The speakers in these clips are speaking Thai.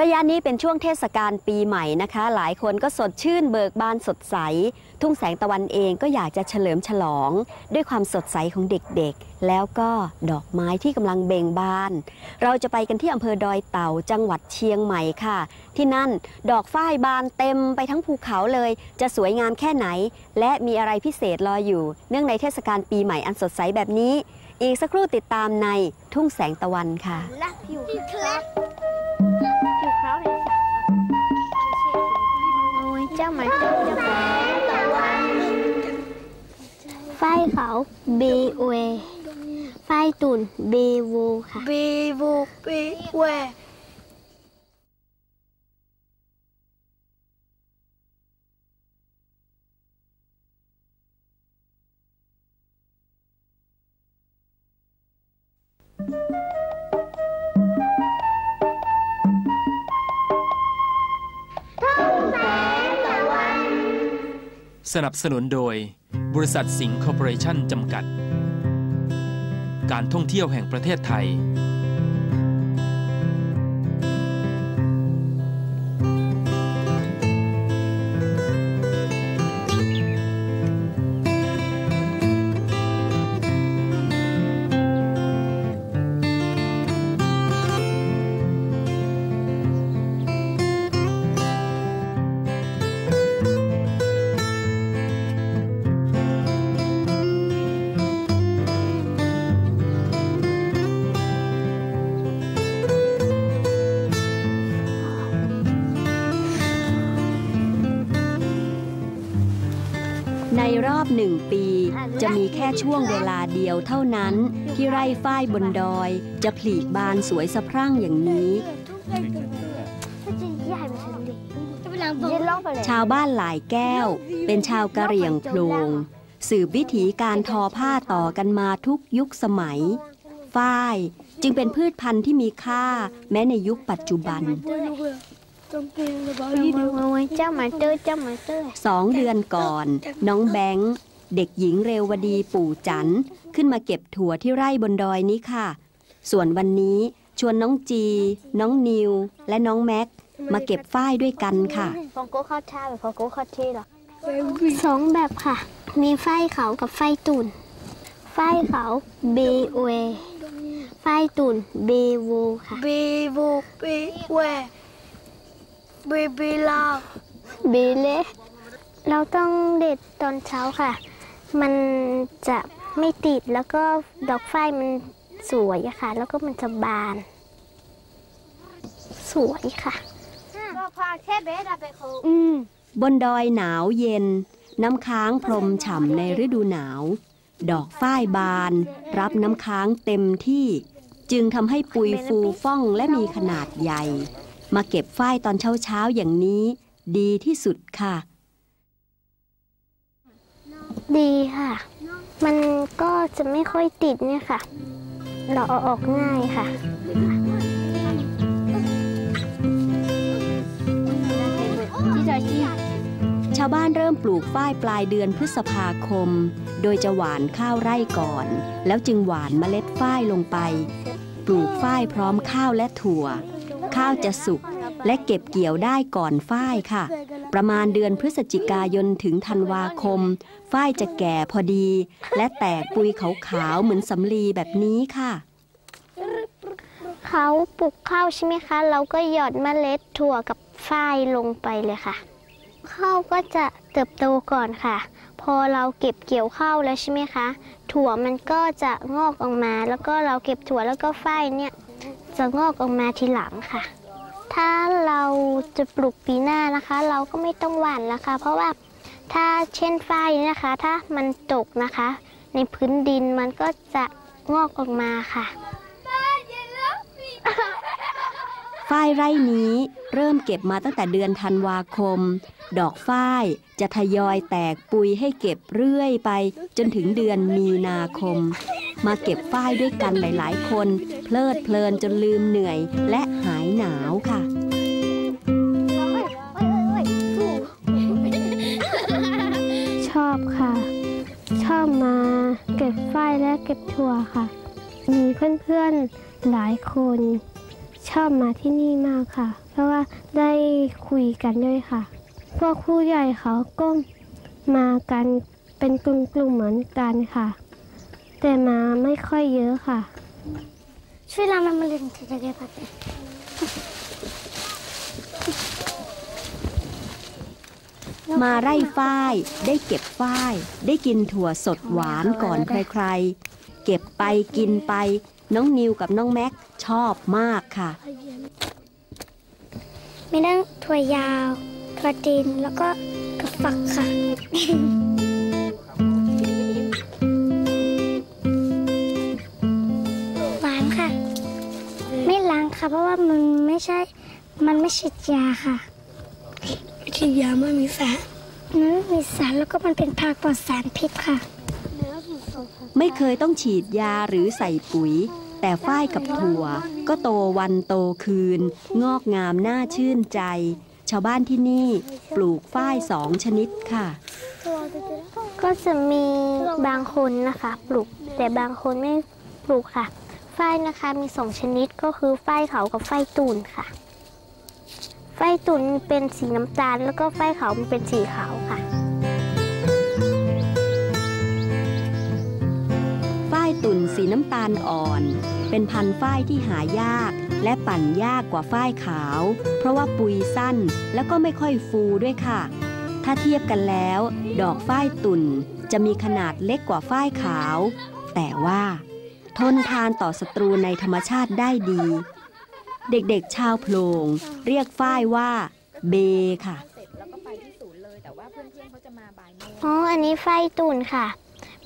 ระยะนี้เป็นช่วงเทศกาลปีใหม่นะคะ หลายคนก็สดชื่นเบิกบานสดใส ทุ่งแสงตะวันเองก็อยากจะเฉลิมฉลอง ด้วยความสดใสของเด็กๆ แล้วก็ดอกไม้ที่กำลังเบ่งบาน เราจะไปกันที่อำเภอดอยเต่าจังหวัดเชียงใหม่ค่ะ ที่นั่นดอกฝ้ายบานเต็มไปทั้งภูเขาเลย จะสวยงามแค่ไหน และมีอะไรพิเศษรออยู่ เนื่องในเทศกาลปีใหม่อันสดใสแบบนี้ อีกสักครู่ติดตามในทุ่งแสงตะวันค่ะ เขาเบเวไฟตุ่นเบโวค่ะเบโวเบเวสนับสนุนโดย บริษัทสิงห์คอร์ปอเรชั่นจำกัด การท่องเที่ยวแห่งประเทศไทย รอบหนึ่งปี จะมีแค่ช่วงเวลาเดียวเท่านั้นที่ไร่ฝ้ายบนดอย จะผลิบานสวยสะพรั่งอย่างนี้ ชาวบ้านหลายแก้ว เป็นชาวกะเหรี่ยงโพลงสืบวิถีการทอผ้าต่อกันมาทุกยุคสมัย ฝ้ายจึงเป็นพืชพันธุ์ที่มีค่าแม้ในยุคปัจจุบัน จ้าหมาเจ้าเจ้าหมาเจ้าสองเดือนก่อน น้องแบงค์เด็กหญิงเรวดีปู่จันทร์ขึ้นมาเก็บถั่วที่ไร่บนดอยนี้ค่ะ ส่วนวันนี้ชวนน้องจี น้องนิว และน้องแม็ก มาเก็บฝ้ายด้วยกันค่ะฟองโก้เข้าท่าแบบฟองโก้เข้าที่หรอสองแบบค่ะ มีไฟเขากับไฟตุ่นไฟเขาเบเวไฟตุ่นเบโวค่ะเบโวเบเวเบเบลาเบเละเราต้องเด็ดตอนเช้าค่ะ มันจะไม่ติดแล้วก็ดอกไฟมันสวยอะค่ะ แล้วก็มันจะบาน สวยค่ะอืมบนดอยหนาวเย็น น้ำค้างพรมฉ่ำในฤดูหนาว ดอกฝ้ายบาน รับน้ำค้างเต็มที่ จึงทำให้ปุยฟูฟ่องและมีขนาดใหญ่ มาเก็บฝ้ายตอนเช้าๆอย่างนี้ดีที่สุดค่ะ ดีค่ะ มันก็จะไม่ค่อยติดเนี่ยค่ะ เราเอาออกง่ายค่ะชาวบ้านเริ่มปลูกฝ้ายปลายเดือนพฤษภาคม โดยจะหว่านข้าวไร่ก่อน แล้วจึงหว่านเมล็ดฝ้ายลงไป ปลูกฝ้ายพร้อมข้าวและถั่ว ข้าวจะสุกและเก็บเกี่ยวได้ก่อนฝ้ายค่ะ ประมาณเดือนพฤศจิกายนถึงธันวาคม ฝ้ายจะแก่พอดี และแตกปุยขาวๆเหมือนสำลีแบบนี้ค่ะ เขาปลูกข้าวใช่ไหมคะ เราก็หยอดเมล็ดถั่วกับฝ้ายลงไปเลยค่ะ ข้าวก็จะเติบโตก่อนค่ะ พอเราเก็บเกี่ยวข้าวแล้วใช่ไหมคะ ถั่วมันก็จะงอกออกมา แล้วก็เราเก็บถั่วแล้วก็ฝ้ายเนี่ย จะงอกออกมาทีหลังค่ะ ถ้าเราจะปลูกปีหน้านะคะ เราก็ไม่ต้องหว่านแล้วค่ะเพราะว่าถ้าเช่นฝ้ายเนี่ยนะคะ ถ้ามันตกนะคะ ในพื้นดินมันก็จะงอกออกมาค่ะ ฝ้ายไร่นี้เริ่มเก็บมาตั้งแต่เดือนธันวาคม ดอกฝ้ายจะทยอยแตกปุยให้เก็บเรื่อยไป จนถึงเดือนมีนาคม มาเก็บฝ้ายด้วยกันหลาย ๆ คน เพลิดเพลินจนลืมเหนื่อย และหายหนาวค่ะชอบค่ะ ชอบมาเก็บฝ้ายและเก็บถั่วค่ะ มีเพื่อนๆหลายคน ชอบมาที่นี่มากค่ะ เพราะว่าได้คุยกันด้วยค่ะ พวกครูใหญ่เขาก็มากันเป็นกลุ่มๆเหมือนกันค่ะ แต่มาไม่ค่อยเยอะค่ะ ช่วยเรามามาเล่นจะได้ปะมาไร่ฝ้ายได้เก็บฝ้าย ได้กินถั่วสดหวานก่อนใครๆ เก็บไปกินไป น้องนิวกับน้องแม็กชอบมากค่ะ มีทั้งถั่วยาวถั่วดินแล้วก็กระฝักค่ะหวานค่ะ ไม่ล้างค่ะ เพราะว่ามันไม่ใช่ มันไม่ฉีดยาค่ะวิทยาไม่มีสารมันไม่มีสารแล้วก็มันเป็นผักปลอดสารพิษค่ะ ไม่เคยต้องฉีดยาหรือใส่ปุ๋ย แต่ฝ้ายกับถั่ว ก็โตวันโตคืน งอกงามน่าชื่นใจ ชาวบ้านที่นี่ปลูกฝ้ายสองชนิดค่ะ ก็จะมีบางคนนะคะ ปลูกแต่บางคนไม่ปลูกค่ะฝ้ายนะคะมีสองชนิดก็คือฝ้ายขาวกับฝ้ายตุ่นค่ะ ฝ้ายตุ่นเป็นสีน้ำตาล แล้วก็ฝ้ายขาวมันเป็นสีขาวค่ะ ตุ่นสีน้ำตาลอ่อน เป็นพันธุ์ฝ้ายที่หายาก และปั่นยากกว่าฝ้ายขาว เพราะว่าปุยสั้นแล้วก็ไม่ค่อยฟูด้วยค่ะ ถ้าเทียบกันแล้ว ดอกฝ้ายตุ่นจะมีขนาดเล็กกว่าฝ้ายขาว แต่ว่า ทนทานต่อศัตรูในธรรมชาติได้ดี เด็กๆชาวโพลงเรียกฝ้ายว่า เบค่ะอ๋ออันนี้ไฟตุ่นค่ะ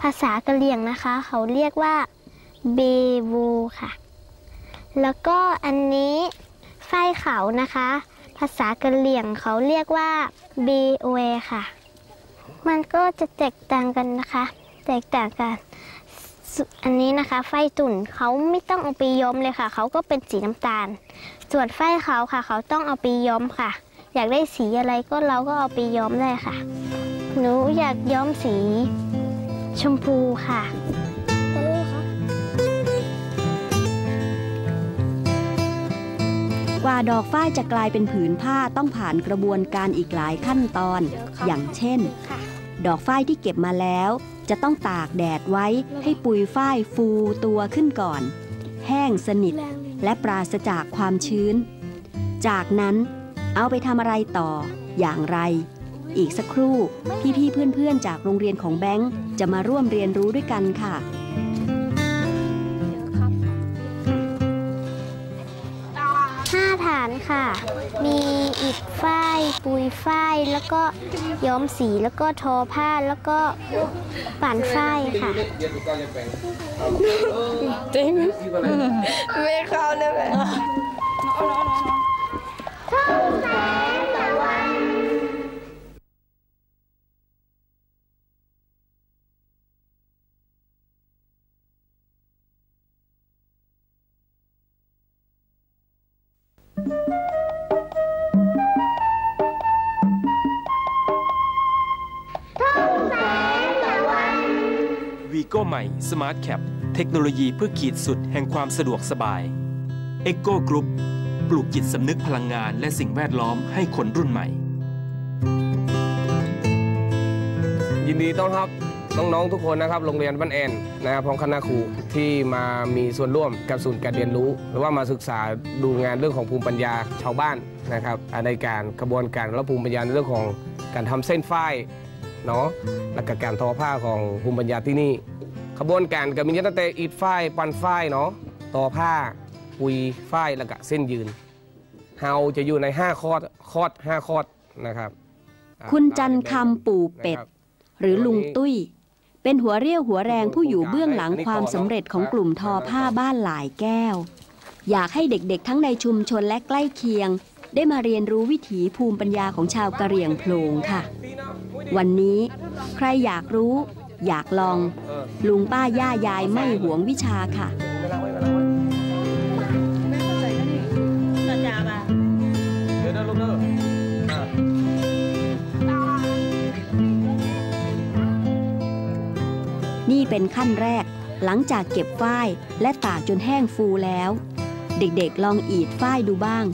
ภาษากะเหรี่ยงนะคะ เขาเรียกว่าเบวูค่ะ แล้วก็อันนี้ไฟเขานะคะ ภาษากะเหรี่ยงเขาเรียกว่าเบเวค่ะ มันก็จะแตกต่างกันนะคะ แตกต่างกัน อันนี้นะคะไฟตุ่นเขาไม่ต้องเอาไปย้อมเลยค่ะ เขาก็เป็นสีน้ำตาล ส่วนไฟเขาค่ะ เขาต้องเอาไปย้อมค่ะ อยากได้สีอะไรก็เราก็เอาไปย้อมได้ค่ะ หนูอยากย้อมสี ชมพูค่ะกว่าดอกฝ้ายจะกลายเป็นผืนผ้าต้องผ่านกระบวนการอีกหลายขั้นตอน อย่างเช่น ดอกฝ้ายที่เก็บมาแล้ว จะต้องตากแดดไว้ให้ปุยฝ้ายฟูตัวขึ้นก่อน แห้งสนิทและปราศจากความชื้น จากนั้นเอาไปทำอะไรต่ออย่างไร อีกสักครู่ พี่ๆเพื่อนๆ จากโรงเรียนของแบงค์ จะมาร่วมเรียนรู้ด้วยกันค่ะห้าฐานค่ะ มีอิฐฝ้ายปุยฝ้ายแล้วก็ย้อมสีแล้วก็ทอผ้าแล้วก็ปั่นฝ้ายค่ะจริงไม่เข้าเลย แหละวีโก้ใหม่ Smart Cap เทคโนโลยีเพื่อขีดสุดแห่งความสะดวกสบาย e c o Group ปลูกจิตสำนึกพลังงานและสิ่งแวดล้อมให้คนรุ่นใหม่ ยินดีต้อนรับน้องๆทุกคนนะครับโรงเรียนบ้านแอนนะครับพร้อมคณะครูที่มามีส่วนร่วมกับศูนย์การเรียนรู้ หรือว่ามาศึกษาดูงานเรื่องของภูมิปัญญาชาวบ้านนะครับในการกระบวนการและภูมิปัญญาในเรื่องของการทำเส้นฝ้าย เนาะแล้วก็การทอผ้าของภูมิปัญญาที่นี่ ขบวนการก็มีตั้งแต่อีดฝ้ายปันฝ้ายเนาะทอผ้าปุยฝ้ายแล้วก็เส้นยืนเฮาจะอยู่ใน5คอร์ดคอร์ด5คอร์ดนะครับอ่าคุณจันคำปู่เป็ดนะครับหรือลุงตุ้ย เป็นหัวเรี่ยวหัวแรงผู้อยู่เบื้องหลังความสำเร็จของกลุ่มทอผ้าบ้านหลายแก้ว อยากให้เด็กๆ ทั้งในชุมชนและใกล้เคียง ได้มาเรียนรู้วิถีภูมิปัญญาของชาวกะเหรี่ยงโพลงค่ะ วันนี้ใครอยากรู้ อยากลอง ลุงป้าย่ายายไม่หวงวิชาค่ะนี่เป็นขั้นแรกหลังจากเก็บฝ้ายและตากจนแห้งฟูแล้ว เด็กๆลองอีดฝ้ายดูบ้าง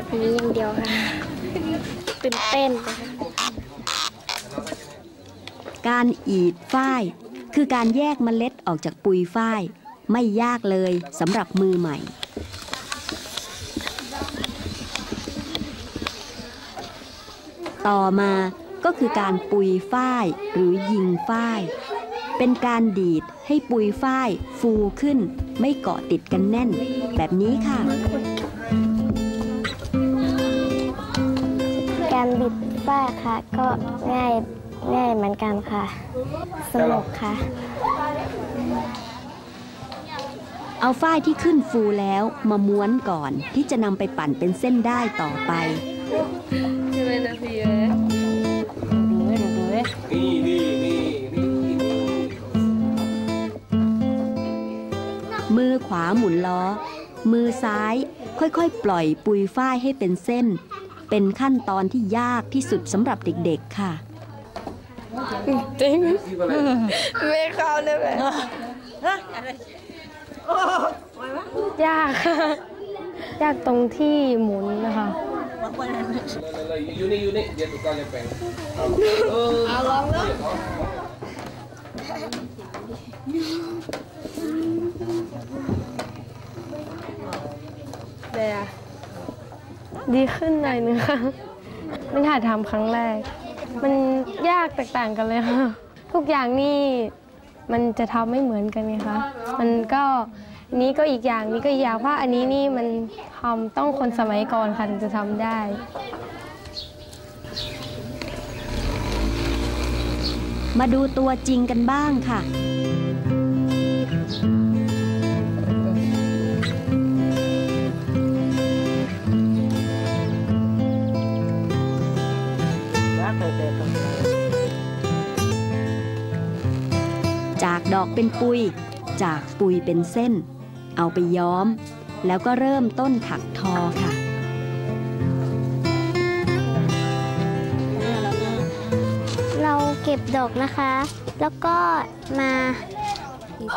แบบนี้อย่างเดียวค่ะตื่นเต้นการอีดฝ้าย คือการแยกเมล็ดออกจากปุยฝ้าย ไม่ยากเลยสำหรับมือใหม่ ต่อมาก็คือการปุยฝ้ายหรือยิงฝ้าย เป็นการดีดให้ปุยฝ้ายฟูขึ้น ไม่เกาะติดกันแน่น แบบนี้ค่ะ การบิดฝ้ายค่ะ ก็ง่ายง่ายเหมือนกันค่ะ สนุกค่ะ เอาฝ้ายที่ขึ้นฟูแล้วมาม้วนก่อนที่จะนำไปปั่นเป็นเส้นได้ต่อไปนี่นี่นี่มือขวาหมุนล้อ มือซ้ายค่อยๆ ปล่อยปุยฝ้ายให้เป็นเส้น เป็นขั้นตอนที่ยากที่สุดสำหรับเด็กๆค่ะไม่เข้าเลยแม่ยากค่ะยากตรงที่หมุนนะคะอยู่นี่อยู่นี่เดี๋ยวตุ๊กตาจะแปลงเออเอาลองแล้ว แต่ ดีขึ้นหน่อยนึงค่ะมันถ่ายทำครั้งแรก มันยากแตกต่างกันเลยค่ะ ทุกอย่างนี่มันจะทำไม่เหมือนกันไงคะ มันก็นนี้ก็อีกอย่างนี้ก็อีกอย่างเพราะอันนี้นี่มันทำต้องคนสมัยก่อนค่ะถึงจะทำได้มาดูตัวจริงกันบ้างค่ะ ดอกเป็นปุย จากปุยเป็นเส้น เอาไปย้อม แล้วก็เริ่มต้นถักทอค่ะเราเก็บดอกนะคะ แล้วก็มา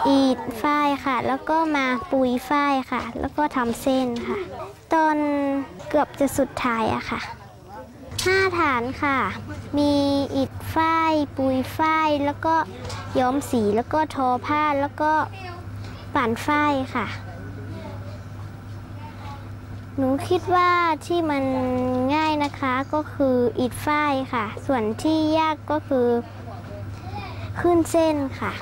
อีดฝ้ายค่ะ แล้วก็มาปุยฝ้ายค่ะ แล้วก็ทำเส้นค่ะ ตอนเกือบจะสุดท้ายอะค่ะ ห้าฐานค่ะ มีอิฐฝ้ายปุยฝ้ายแล้วก็ย้อมสีแล้วก็ทอผ้าแล้วก็ปั่นฝ้ายค่ะ หนูคิดว่าที่มันง่ายนะคะก็คืออิฐฝ้ายค่ะ ส่วนที่ยากก็คือขึ้นเส้นค่ะ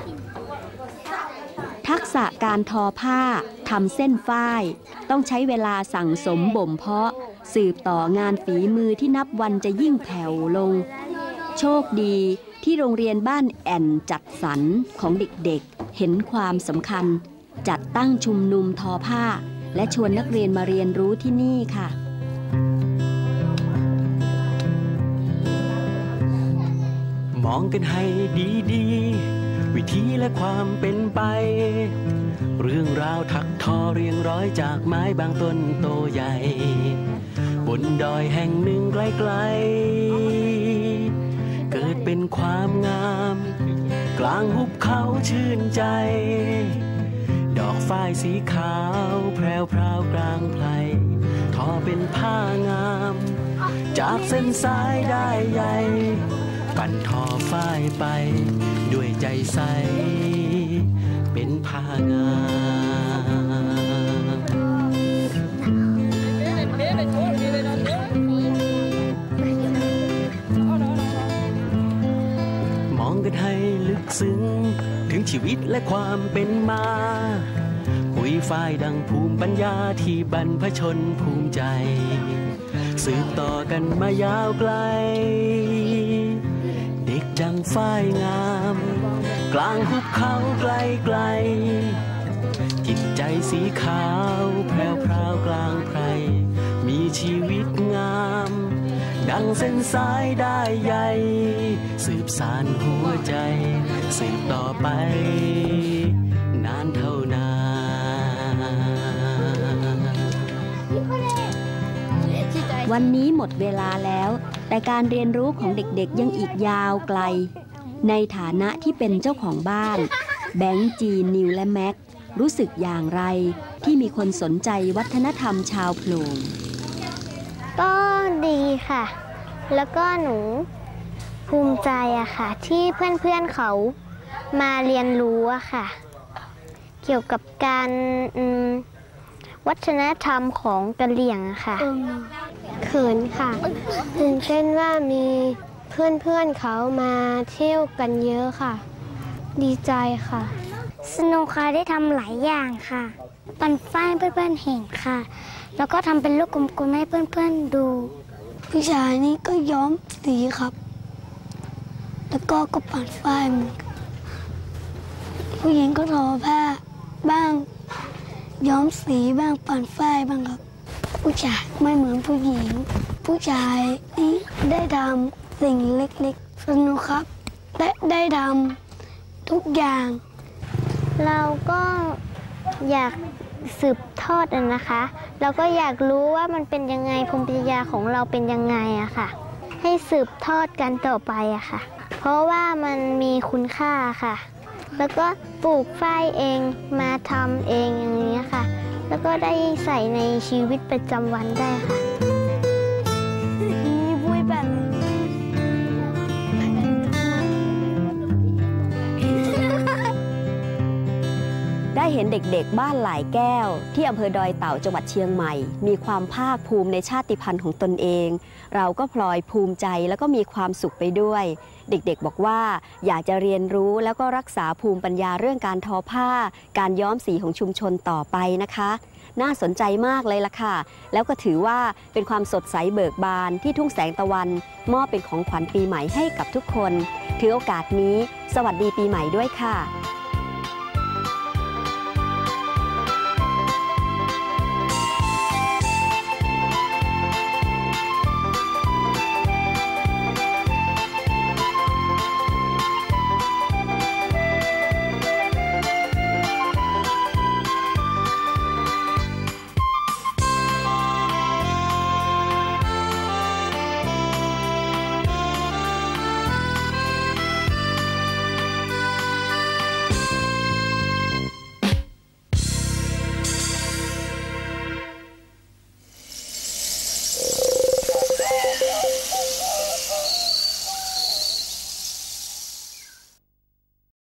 ทักษะการทอผ้าทำเส้นฝ้าย ต้องใช้เวลาสั่งสมบ่มเพาะ สืบต่องานฝีมือที่นับวันจะยิ่งแผ่วลง โชคดีที่โรงเรียนบ้านแอนจัดสรรของเด็กๆเห็นความสำคัญ จัดตั้งชุมนุมทอผ้า และชวนนักเรียนมาเรียนรู้ที่นี่ค่ะมองกันให้ดีๆ วิธีและความเป็นไป เรื่องราวถักทอเรียงร้อยจากไม้บางต้นโตใหญ่ บนดอยแห่งหนึ่งไกลๆ เกิดเป็นความงาม กลางหุบเขาชื่นใจ ดอกฝ้ายสีขาวแพรวพราวกลางไพรทอเป็นผ้างาม จากเส้นสายได้ใหญ่ ปั่นทอฝ้ายไป ด้วยใจใส ฝ้ายดังภูมิปัญญาที่บรรพชนภูมิใจ สืบต่อกันมายาวไกล เด็กดังฝ้ายงาม กลางหุบเขาไกลไกล จิตใจสีขาวแพรวพราวกลางไพร มีชีวิตงาม ดังเส้นสายได้ใหญ่ สืบสานหัวใจ สืบต่อไป วันนี้หมดเวลาแล้ว แต่การเรียนรู้ของเด็กๆยังอีกยาวไกล ในฐานะที่เป็นเจ้าของบ้าน แบงค์จีนนิวและแม็ก รู้สึกอย่างไรที่มีคนสนใจวัฒนธรรมชาวโผลงก็ดีค่ะ แล้วก็หนูภูมิใจอะค่ะ ที่เพื่อนๆเขามาเรียนรู้อะค่ะ เกี่ยวกับการวัฒนธรรมของกะเหรี่ยงอะค่ะ ขินค่ะตื่นเต้นว่ามีเพื่อนๆเขามาเที่ยวกันเยอะค่ะ ดีใจค่ะ สนุกค่ะได้ทำหลายอย่างค่ะ ปั่นฝ้ายเพื่อนๆเห็นค่ะ แล้วก็ทำเป็นลูกกลมๆให้เพื่อนๆดูผู้ชายนี่ก็ย้อมสีครับ แล้วก็ก็ปั่นฝ้ายเหมือนกันผู้หญิงก็ทอผ้าบ้าง ย้อมสีบ้างปั่นฝ้ายบ้างครับ ผู้ชายไม่เหมือนผู้หญิง ผู้ชายนี่ได้ทำสิ่งเล็กๆสนุกครับได้ได้ทำทุกอย่าง เราก็อยากสืบทอดนะคะ เราก็อยากรู้ว่ามันเป็นยังไงภูมิปัญญาของเราเป็นยังไงอะค่ะ ให้สืบทอดกันต่อไปอะค่ะ เพราะว่ามันมีคุณค่าค่ะ แล้วก็ปลูกฝ้ายเองมาทำเองอย่างนี้ค่ะ แล้วก็ได้ใส่ในชีวิตประจำวันได้ค่ะ ได้เห็นเด็กๆ บ้านหลายแก้ว ที่อำเภอดอยเต่าจังหวัดเชียงใหม่ มีความภาคภูมิในชาติพันธุ์ของตนเอง เราก็พลอยภูมิใจแล้วก็มีความสุขไปด้วย เด็กๆบอกว่าอยากจะเรียนรู้แล้วก็รักษาภูมิปัญญาเรื่องการทอผ้า การย้อมสีของชุมชนต่อไปนะคะ น่าสนใจมากเลยล่ะค่ะ แล้วก็ถือว่าเป็นความสดใสเบิกบานที่ทุ่งแสงตะวัน มอบเป็นของขวัญปีใหม่ให้กับทุกคนถือโอกาสนี้ สวัสดีปีใหม่ด้วยค่ะ